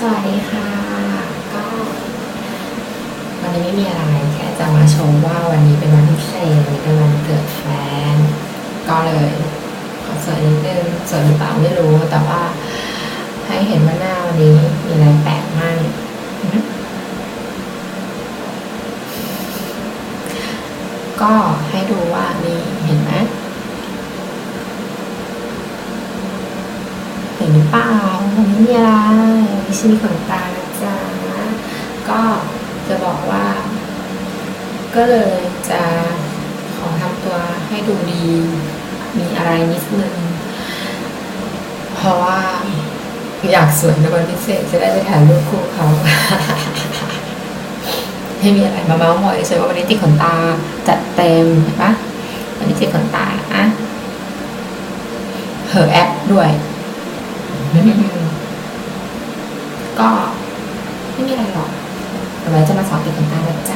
สวัสดีค่ะ ก็วันนี้ไม่มีอะไรแค่จะมาชมว่าวันนี้เป็นวันพิเศษเป็นวันเกิดแฟน ก็เลยขอสวยนิดนึงสวยหรือเปล่าไม่รู้ แต่ว่าให้เห็นว่าหน้าวันนี้มีอะไรแปลกมากก็ให้ดูว่านี่เห็นไหมเห็นหรือเปล่าวันนี้มีอะไร ช่มีขนตานะจ๊ะก็จะบอกว่า ก็เลยจะขอทำตัวให้ดูดี มีอะไรนิดนึง เพราะว่าอยากสวยในวันพิเศษจะได้ไปถ่ายรูปคู่เขาให้มีอะไรมาเมาส์มอยเฉยว่าวันนี้ติดขนตาจัดเต็มเห็นปะวันนี้ติดขนตาอะเหอแอปด้วย ก็ไม่มีอะไรหรอกเดี๋ยวไว้จะมาสอนติดขนตานะ